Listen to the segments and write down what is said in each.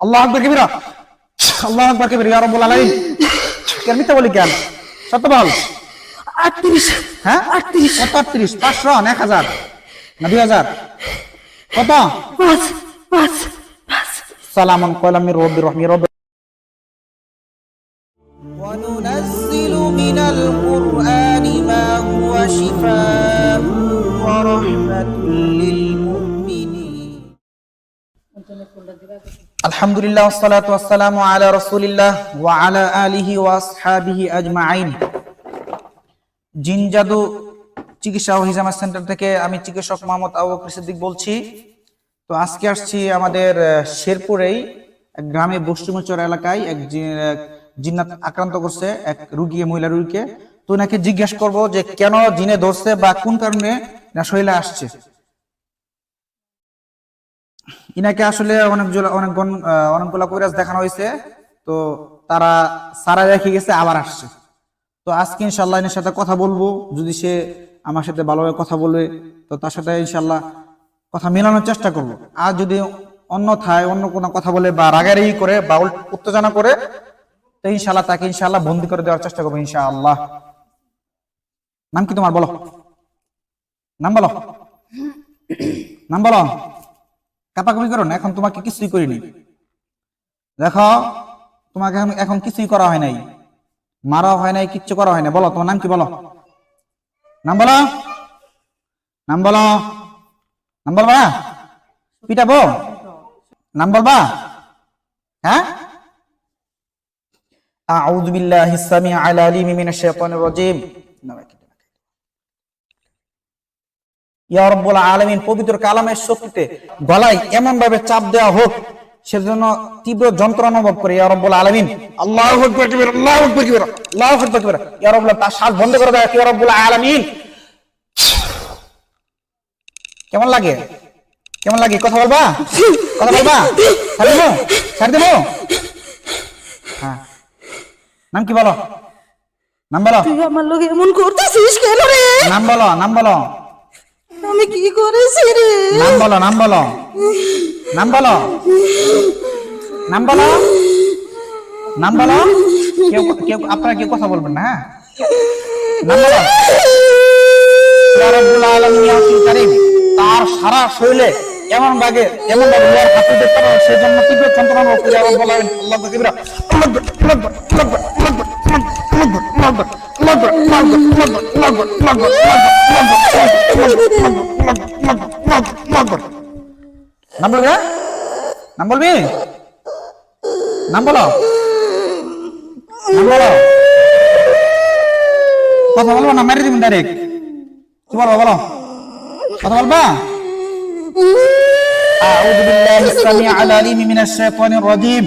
আল্লাহ আকবর কবিরা আল্লাহ আকবর কবিরা ইয়া রাব্বুল আলামিন কেন মিথ্যা বলি কেন সত্য বল আটত্রিশ হ্যাঁ আটত্রিশ কত আটত্রিশ পাঁচশো না এক হাজার না দুই হাজার কত পাঁচ পাঁচ পাঁচ সালামন কয়লাম মির রব্বির রহমি রব্বির وننزل من القرآن ما هو شفاء ورحمة আলহামদুলিল্লাহ ওয়াসসালামু আলা রাসূলিল্লাহ ওয়া আলা আলিহি ওয়া আসহাবিহি আজমাইন। জিন জাদু চিকিৎসা ও হিজামা সেন্টার থেকে আমি চিকিৎসক মোহাম্মদ আবু বকর বলছি। তো আজকে আসছি আমাদের শেরপুরেই গ্রামে বস্তিমচর এলাকায় এক জিন্নাত আক্রান্ত করছে এক রুগী মহিলা রুগীকে। তো ওনাকে জিজ্ঞেস করব যে কেন জিনে ধরছে বা কোন কারণে শরীরে আসছে? ইনাকে আসলে অনেক অনেকক্ষণ অনেকগুলা কবিরাজ দেখানো হয়েছে। তো তারা সারা রেখে গেছে, আবার আসছে। তো আজকে ইনশাল্লাহ এর সাথে কথা বলব। যদি সে আমার সাথে ভালোভাবে কথা বলবে তো তার সাথে ইনশাল্লাহ কথা মেলানোর চেষ্টা করব। আর যদি অন্যথায় অন্য কোনো কথা বলে বা রাগারাগি করে বা উত্তেজনা করে, তো ইনশাল্লাহ তাকে ইনশাল্লাহ বন্দি করে দেওয়ার চেষ্টা করব ইনশাআল্লাহ। নাম কি তোমার? বলো। নাম বলো। নাম বলো। কাপাকাপি করো না এখন তোমাকে কিছুই করিনি দেখো তোমাকে এখন- এখন কিছুই করা হয় নাই মারা হয় নাই কিচ্ছু করা হয় না বলো তোমার নাম কি বলো নাম বলো নাম বলো নাম বলবা পিটাবো নাম বলবা হ্যাঁ أعوذ بالله السميع العليم من الشيطان الرجيم ইয়া রব্বুল আলামিন পবিত্র কালামের শক্তিতে গলায় এমন ভাবে চাপ দেওয়া হোক সেজন্য তীব্র যন্ত্রণা অনুভব করে ইয়া রব্বুল আলামিন। আল্লাহু আকবার কবির আল্লাহু আকবার কবির আল্লাহু আকবার কবির ইয়া রব্বুল তার শ্বাস বন্ধ করে দেয় ইয়া রব্বুল আলামিন। কেমন লাগে? কেমন লাগে? কথা বলবা? কথা বলবা? ছাড়ি দেবো? ছাড়ি দেবো? হ্যাঁ। নাম কি বলো? নাম বলো? তুই আমার লোক এমন করতেছিস কেন রে? নাম বলো নাম বলো। আমি কি করেছি রে নাম বলো নাম বলো নাম বলো নাম বলো নাম বলো কেউ কেউ আপনারা কেউ কথা বলবেন না হ্যাঁ নাম বলো ইয়া ইয়া তার সারা শরীরে এমন ভাগে এমন ভাবে পারো সেজন্য তীব্র যন্ত্রণা বলেন আল্লাহ আল্লাহু আল্লাহু আল্লাহু আল্লাহু আল্লাহু আল্লাহু আল্লাহু নাম বলবি না? নাম বলবি নাম বলো নাম বলো কথা বলবো না মেরে দিবেন ডাইরেক্ট কি বলবো বলো কথা বলবা أعوذ بالله السميع العليم من الشيطان الرجيم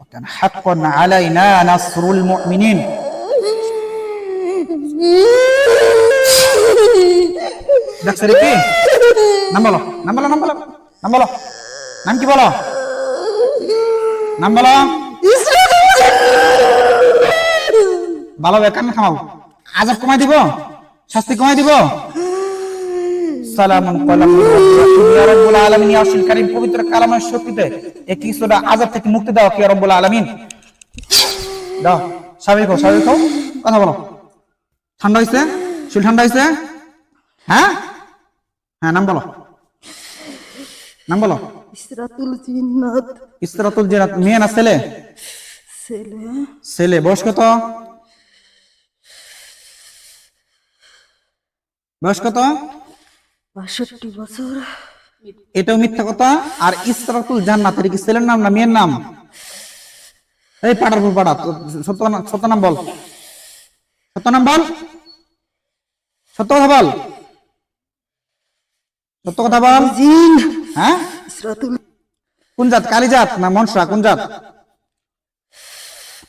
وكان حقا علينا نصر المؤمنين কি নাম বলো নাম বলো নাম বলো নাম বলো? নাম কি বলো নাম বলো ভালো আজাব কমাই দিব, শাস্তি কমাই দিব। সালামুন কলাম ইয়া রাব্বুল আলামিন। ইয়া আরশিল কারীম, পবিত্র কালামের শক্তিতে এই কিছুটা আযাব থেকে মুক্তি দাও, ইয়া রাব্বুল আলামিন। দাও, স্বাভাবিক হও স্বাভাবিক হও। কথা বলো। ঠান্ডা হইছে? শরীর ঠান্ডা হইছে? হ্যাঁ? হ্যাঁ নাম বলো। নাম বলো। ইসরাতুল জিন্নাত ইসরাতুল জিনাত মেয়ে না ছেলে? ছেলে। ছেলে। বয়স কত? বয়স কত? বাষট্টি বছর। এটাও মিথ্যা কথা? আর ইসরাতুল জান্নাত এটা কি ছেলের নাম না মেয়ের নাম? এই পাড়ার পাড়া সত্য নাম বল। সত্য নাম বল সত্য কথা বল। সত্য কথা বল। জিন। হ্যাঁ? কোন জাত? কালী জাত না মনসা? কোন জাত?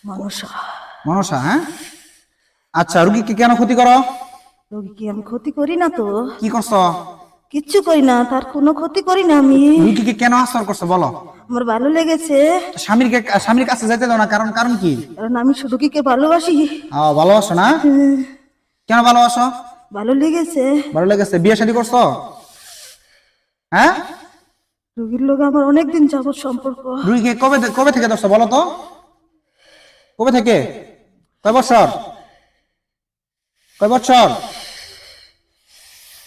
মনসা। মনসা হ্যাঁ? আচ্ছা রুগীকে কেন ক্ষতি করো? রুগীকে কি আমি ক্ষতি করি না তো। কি করছ? কিচ্ছু করি না তার কোনো ক্ষতি করি না আমি। কেন আসর করছ বলো? আমার ভালো লেগেছে। স্বামীর স্বামীর কাছে যেতে দাও না কারণ কারণ কি? কারণ আমি সুরুকিকে ভালোবাসি। আহ, ভালোবাসো না? কেন ভালোবাসো? ভালো লেগেছে। ভালো লেগেছে। বিয়ে শাদী করছ? হ্যাঁ? রুগীর লোক আমার অনেকদিন যাবত সম্পর্ক। রুগীকে কবে কবে থেকে ধরছো বলো তো? কবে থেকে? কয় বছর? কয় বছর?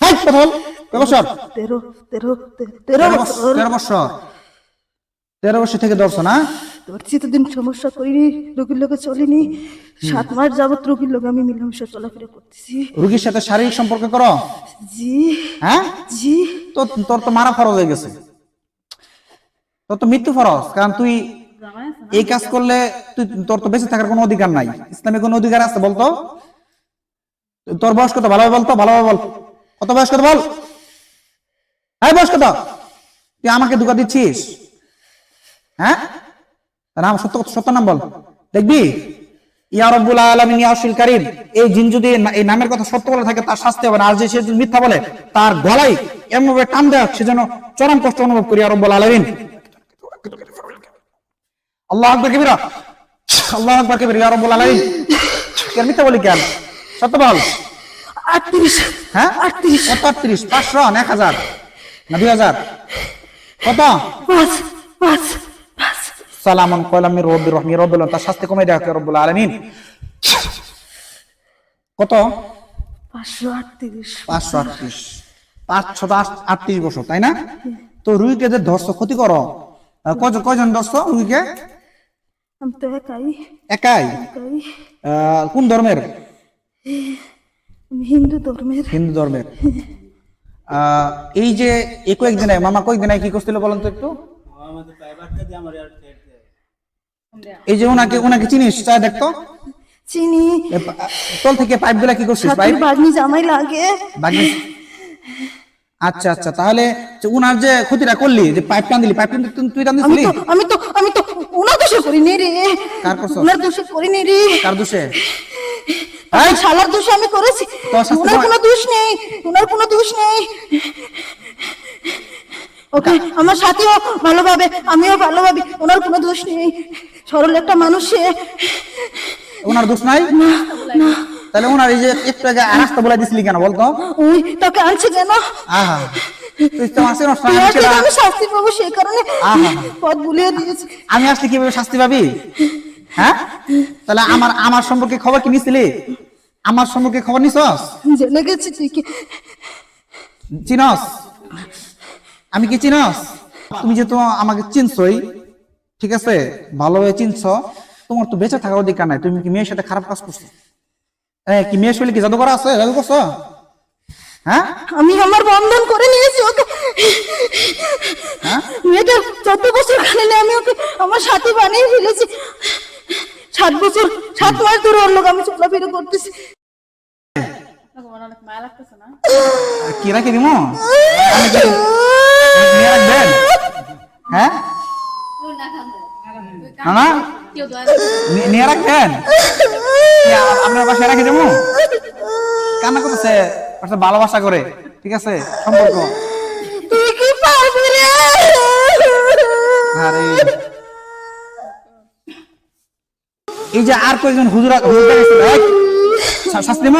হাই, কথা বছর? তেরো তেরো তেরো তেরো বছর। তেরো বছর। তেরো বছর থেকে ধরছো না? ধরছি তো দিন সমস্যা করিনি রোগীর লোকে চলিনি। সাত মাস যাবত রোগীর লোক আমি মিলামিশা চলাফেরা করতেছি। রুগীর সাথে শারীরিক সম্পর্ক করো? জি। হ্যাঁ? জি। তো তোর তো মারা ফরজ হয়ে গেছে। তোর তো মৃত্যু ফরজ কারণ তুই এই কাজ করলে তুই তোর তো বেঁচে থাকার কোনো অধিকার নাই। ইসলামে কোনো অধিকার আছে বলতো? তোর বয়স কত? ভালোভাবে বলতো ভালোভাবে বল। কত বয়স কত বল? হ্যাঁ বয়স কত তুই আমাকে দুকা দিচ্ছিস? হ্যাঁ? নাম সত্য সত্য নাম বল। দেখবি? ইয়া রব্বুল আলামিন ইয়া আরশিল এই জিন যদি এই নামের কথা সত্য বলে থাকে তার শাস্তি হবে না। আর যে সে মিথ্যা বলে তার গলায় এমন ভাবে টান দেয় সে যেন চরম কষ্ট অনুভব করি রব্বুল আলামিন। আল্লাহ আকবার কবিরা আল্লাহ আকবার কবিরা ইয়া রব্বুল আলামিন। কেন মিথ্যা বলি কেন? সত্য বল। আটত্রিশ। হ্যাঁ? আটত্রিশ। পাঁচশো এক হাজার। না দুই হাজার। কত? পাঁচ পাঁচ পাঁচ। সালামন কয়লাম রব্বির রহমি রব্বুল তার শাস্তি কমে দেওয়া রব্বুল আলামিন। কত? পাঁচশো আটত্রিশ। পাঁচশো আটত্রিশ। পাঁচশো আটত্রিশ বছর তাই না? তো রুইকে যে ধরছো ক্ষতি করো। কয়জন ধরছো রুইকে? একাই। কোন ধর্মের? হিন্দু ধর্মের। হিন্দু ধর্মের। এই যে এই কয়েকদিন আগে, মামা কয়েকদিন আগে কি করছিল বলেন তো একটু? এই যে ওনাকে ওনাকে চিনিস? চা দেখতো চিনি। তল থেকে পাইপগুলা কি করছিস পাইপ বাগনি জামাই লাগে। বাকি আচ্ছা আচ্ছা তাহলে যে উনার যে ক্ষতিটা করলি যে পাইপ টান দিলি পাইপ টান তুই- তুই টান আমি তো আমি তো আমি তো উনার দোষে করিনি রে। কার করছ? উনার দোষে করিনি রে। কার দোষে? আমার শালার দোষে আমি করেছি। শাস্তি কোনো দোষ নেই উনার কোনো দোষ নেই। ওকে আমার সাথেও ভালোভাবে আমিও ভালোভাবে ওনার কোনো দোষ নেই। সরল একটা মানুষ। সে ওনার দোষ নাই? তাহলে ওনার এই যে একটু আগে রাস্তা বলে দিছিলি কেন বলতো? ওই তোকে আনছে কেন আহা তুই তো আসলে। আমি শাস্তি পাবো সেই কারণে পথ দিয়েছি। আমি আসলে কীভাবে শাস্তি পাবি? হ্যাঁ? তাহলে আমার আমার সম্পর্কে খবর কি নিছিলি? আমার সম্পর্কে খবর নিছস? জেনে গেছি তুই কি? চিনস? আমি কি চিনস? তুমি যেহেতু আমাকে চিনছই ঠিক আছে? ভালোভাবে চিনছ তোমার তো বেঁচে থাকার অধিকার নাই। তুমি কি মেয়ের সাথে খারাপ কাজ করছ? কি মেয়ের শরীরে কি জাদু করা আছে? জাদু করছ? হ্যাঁ? আমি আমার বন্ধন করে নিয়েছি ওকে। হ্যাঁ? মেয়েটা চোদ্দ বছর আমি ওকে আমার সাথে বানিয়ে ফেলেছি। সাত বছর সাত মাস ধরে ওর লোক আমি চলাফেরা করতেছি। কি রাখি দিমো মেয়ে রাখবেন হ্যাঁ নিয়ে রাখবেন আ- আপনার বাসায় রাখি দেবো কান্না করতেছে ভালোবাসা করে ঠিক আছে সম্পর্ক তুই কি পারবি রে আরে এই যে আর কয়েকজন হুজুর হুজুর শাস্তি দিব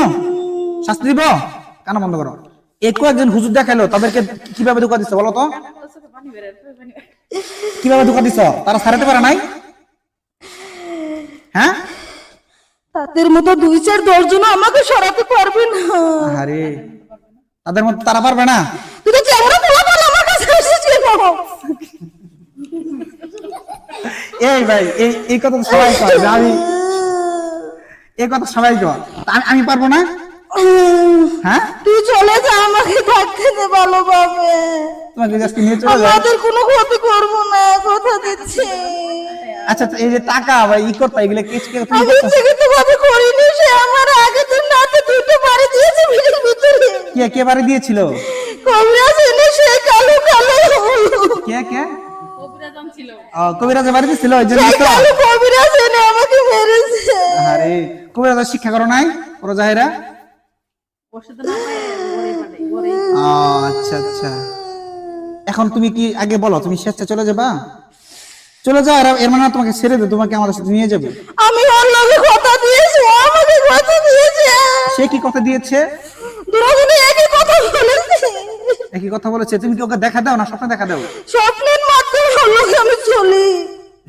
শাস্তি দিব? কানা বন্ধ করো? এই কয়েকজন হুজুর দেখাইলো তাদেরকে কীভাবে ধোকা দিচ্ছে বলো তো? কীভাবে ধোকা দিচ্ছ তারা ছাড়াতে পারে নাই? হ্যাঁ? তাদের মতো দুই চার দশ জন আমাকে সরাতে পারবে না। আরে তাদের মধ্যে তারা পারবে না? তুই তো চ্যাংড়া পোলা পোলা আমার কাছে এসেছিল এই ভাই এই এই কথা তো সবাই কয় আমি এই কথা সবাই কয়। আমি- আমি পারব না? হ্যাঁ? তুই চলে যা আমাকে থাকতে দে ভালোভাবে। তোমাকে আজকে নিয়ে চলে যাও আমাদের কোনো ক্ষতি করব না কথা দিচ্ছি। আচ্ছা এই যে টাকা বা ই করতে এগুলো তুমি আমি? ইচ্ছাকৃত ভাবে করিনি সে আমার আগে দিন রাতে দুটো বাড়ি দিয়েছে ভিড়ের ভিতরে। কে কে বাড়ি দিয়েছিল? কবিরাজ এনে সে কালো কালো কে কে? বাড়ি ওই জন্য তো। কবিরাজ এনে আমাকে মেরেছে। আরে কবিরাজের শিক্ষা করো নাই পুরো জাহেরা। ও, আচ্ছা আচ্ছা। এখন তুমি কি আগে বলো তুমি স্বেচ্ছা চলে যাবা? চলে যাও এরা এর মানে তোমাকে ছেড়ে দে তোমাকে আমাদের সাথে নিয়ে যাবে। আমি ওর লগে কথা দিয়েছি ও আমাকে কথা দিয়েছে। সে কি কথা দিয়েছে? দুজনে একই কথা বলেছে। একই কথা বলেছে। তুমি কি ওকে দেখা দাও না স্বপ্নে দেখা দাও? স্বপ্নের মাধ্যমে ওর আমি চলি।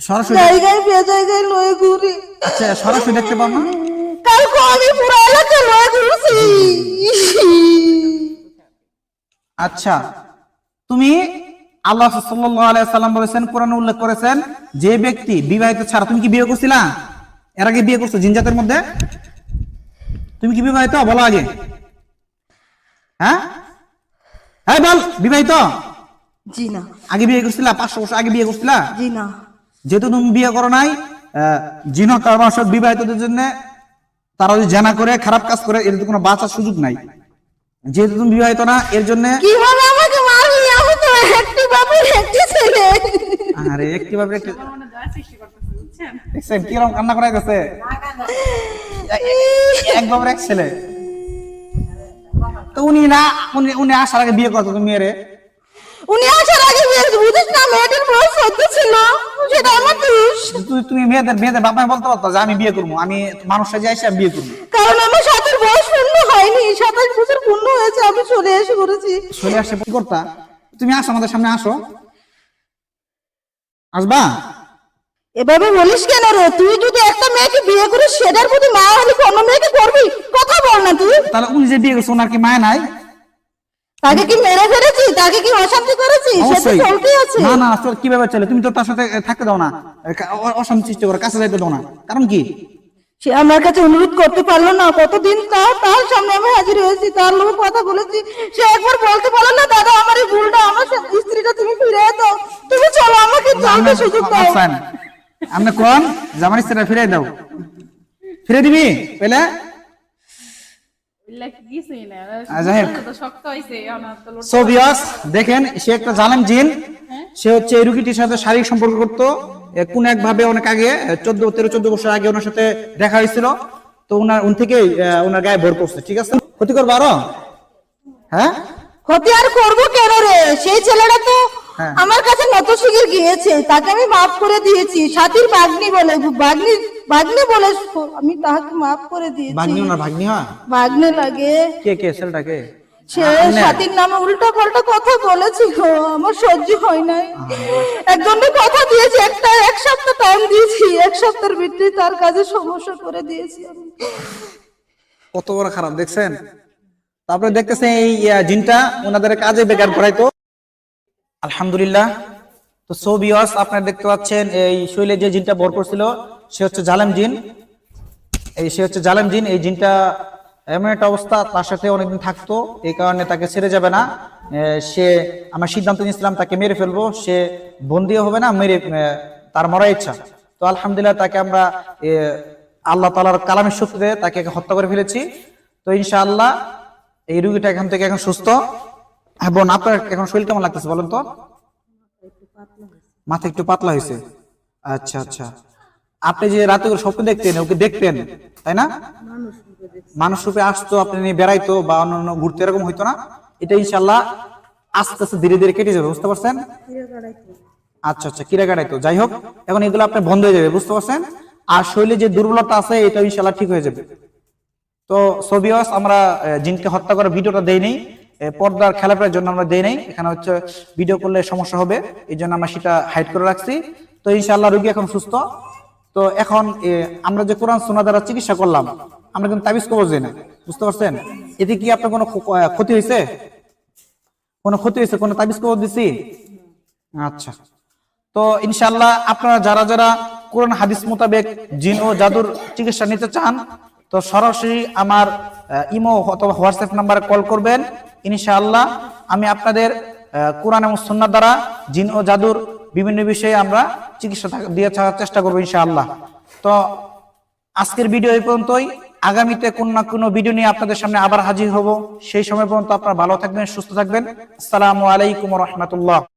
সরাসরি জায়গায় বে জায়গায় লয়ে ঘুরি। আচ্ছা সরাসরি দেখতে পাও না? কালকে আমি পুরো এলাকা লয়ে ঘুরছি আচ্ছা তুমি আল্লাহ সাল্লাল্লাহু আলাইহি সাল্লাম বলেছেন কোরআনে উল্লেখ করেছেন যে ব্যক্তি বিবাহিত ছাড়া তুমি কি বিয়ে করছিলা? এর আগে বিয়ে করছ জিনজাতের মধ্যে? তুমি কি বিবাহিত? বলো আগে। হ্যাঁ? হ্যাঁ বল বিবাহিত? জি না। আগে বিয়ে করছিলা? পাঁচশো বছর আগে বিয়ে করছিলা? জি না। যেহেতু তুমি বিয়ে করো নাই আহ, জিন কর্মসৎ বিবাহিতদের জন্য তারা যদি জানা করে খারাপ কাজ করে এর কোনো বাঁচার সুযোগ নাই। যেহেতু তুমি বিবাহিত না এর জন্য কীভাবে আমাকে মারবি? আমি তো একটি বাপের একটি ছেলে। আরে একটি ভাবে একটি দেখছেন কীরকম কান্না করা গেছে? এক বাবার এক ছেলে। তো উনি না উনি উনি আসার আগে বিয়ে করতো তুমি মেয়েরে। উনি আসার আগে বুঝিস না মেয়েটার বয়স সদ্য ছিল সেটা আমার দোষ। তুই তুমি মেয়েদের মেয়েদের বাবা বলতে পারতো যে আমি বিয়ে করব আমি মানুষের যে এসে আমি বিয়ে করব। কারণ আমার সাতের বয়স পূর্ণ হয়নি সাতাশ বছর পূর্ণ হয়েছে আমি চলে এসে করেছি চলে আসে কি করতা। তুমি আসো আমাদের সামনে আসো। আসবা? এভাবে বলিস কেন রে? তুই যদি একটা মেয়েকে বিয়ে করিস সেটার প্রতি মা হলে অন্য মেয়েকে করবি? কথা বল না তুই। তাহলে উনি যে বিয়ে করছে ওনার কি মায় নাই? তাকে কি মেরে ফেলেছি? তাকে কি অশান্তি করেছি? আছে। না না আসলে কীভাবে চলে তুমি তো তার সাথে থাকতে দাও না। অশান্তি সৃষ্টি করে কাছে যাইতে দাও না। কারণ কি? সে আমার কাছে অনুরোধ করতে পারল না। কতদিন তার তার সামনে আমি হাজির হয়েছি তার লোক কথা বলেছি। সে একবার বলতে পারল না দাদা আমার এই ভুলটা আমার স্ত্রীটা তুমি ফিরে দাও। তুমি চলো আমাকে চলতে সুযোগ দাও। আপনি কোন? জামার স্ত্রীটা ফিরে দাও। ফিরে দিবি? পেলে? দেখেন সে একটা জালেম জিন। সে হচ্ছে এই রুগীটির সাথে শারীরিক সম্পর্ক করতো। কোন এক ভাবে অনেক আগে চোদ্দ তেরো চোদ্দ বছর আগে ওনার সাথে দেখা হয়েছিল। তো ওনার উন থেকে ওনার গায়ে ভর করছে ঠিক আছে? ক্ষতি করব আরও? হ্যাঁ? ক্ষতি আর করব কেন রে? সেই ছেলেটা তো হ্যাঁ। আমার কাছে নত গিয়েছে। তাকে আমি মাফ করে দিয়েছি। সাথীর বাগনি বলে বাগনি বাগনি বলে আমি তাকে মাফ করে দিয়েছি। ভাগ্নি ওনার ভাগ্নি হয়? বাগনে লাগে। কে কে ছেলেটা কে সে সাথীর নামে উল্টা পাল্টা কথা বলেছিল আমার সহ্য হয় নাই। একজনের কথা দিয়েছি একটা এক সপ্তাহ টাইম দিয়েছি এক সপ্তাহের ভিতরে তার কাজে সমস্যা করে দিয়েছি আমি। কত বড় খারাপ দেখছেন? তারপরে দেখতেছেন এই জিনটা ওনাদের কাজে বেকার করাইতো আলহামদুলিল্লাহ। তো সো ভিউয়ার্স আপনারা দেখতে পাচ্ছেন এই শৈলে যে জিনটা বর করছিল সে হচ্ছে জালেম জিন। এই সে হচ্ছে জালেম জিন, এই জিনটা এমন একটা অবস্থা, তার সাথে অনেকদিন থাকতো, এই কারণে তাকে ছেড়ে যাবে না। সে, আমার সিদ্ধান্ত নিয়েছিলাম, তাকে মেরে ফেলব, সে বন্দিও হবে না, মেরে তার মরা ইচ্ছা। তো আলহামদুলিল্লাহ তাকে আমরা আল্লাহ তালার কালামের শক্তিতে তাকে হত্যা করে ফেলেছি। তো ইনশাআল্লাহ এই রুগীটা এখান থেকে এখন সুস্থ। বোন আপনার এখন শরীর কেমন লাগতেছে বলেন তো? মাথা একটু পাতলা হয়েছে। আচ্ছা আচ্ছা। আপনি যে রাতে করে স্বপ্ন দেখতেন, ওকে দেখতেন, তাই না? মানুষ রূপে আসতো, আপনি নিয়ে বেড়াইতো বা অন্যান্য ঘুরতে, এরকম হইতো না? এটা ইনশাল্লাহ আস্তে আস্তে ধীরে ধীরে কেটে যাবে, বুঝতে পারছেন? আচ্ছা আচ্ছা কিরা কাটাইতো? যাই হোক, এখন এগুলো আপনার বন্ধ হয়ে যাবে, বুঝতে পারছেন? আর শরীরে যে দুর্বলতা আছে এটা ইনশাল্লাহ ঠিক হয়ে যাবে। তো সোবিয়স আমরা জিনকে হত্যা করার ভিডিওটা দেই নেই। পর্দার খেলাপের জন্য আমরা দেই নেই। এখানে হচ্ছে ভিডিও করলে সমস্যা হবে, এই জন্য আমরা সেটা হাইড করে রাখছি। তো ইনশাআল্লাহ রোগী এখন সুস্থ। তো এখন আমরা যে কোরআন সোনা দ্বারা চিকিৎসা করলাম, আমরা কিন্তু তাবিজ দিই না। বুঝতে পারছেন? এতে কি আপনার কোনো ক্ষতি হয়েছে কোনো ক্ষতি হয়েছে কোনো তাবিজ কবজ দিছি? আচ্ছা। তো ইনশাল্লাহ আপনারা যারা যারা কোরআন, হাদিস মোতাবেক জিন ও জাদুর চিকিৎসা নিতে চান, তো সরাসরি আমার ইমো অথবা হোয়াটসঅ্যাপ নাম্বারে কল করবেন। ইনশাআল্লাহ আমি আপনাদের কোরআন এবং সন্ন্যার দ্বারা জিন ও জাদুর বিভিন্ন বিষয়ে আমরা চিকিৎসা দিয়ে ছাড়ার চেষ্টা করব ইনশাআল্লাহ। তো আজকের ভিডিও এই পর্যন্তই। আগামীতে কোন না কোনো ভিডিও নিয়ে আপনাদের সামনে আবার হাজির হব। সেই সময় পর্যন্ত আপনারা ভালো থাকবেন, সুস্থ থাকবেন। আসসালামু আলাইকুম রহমতুল্লাহ।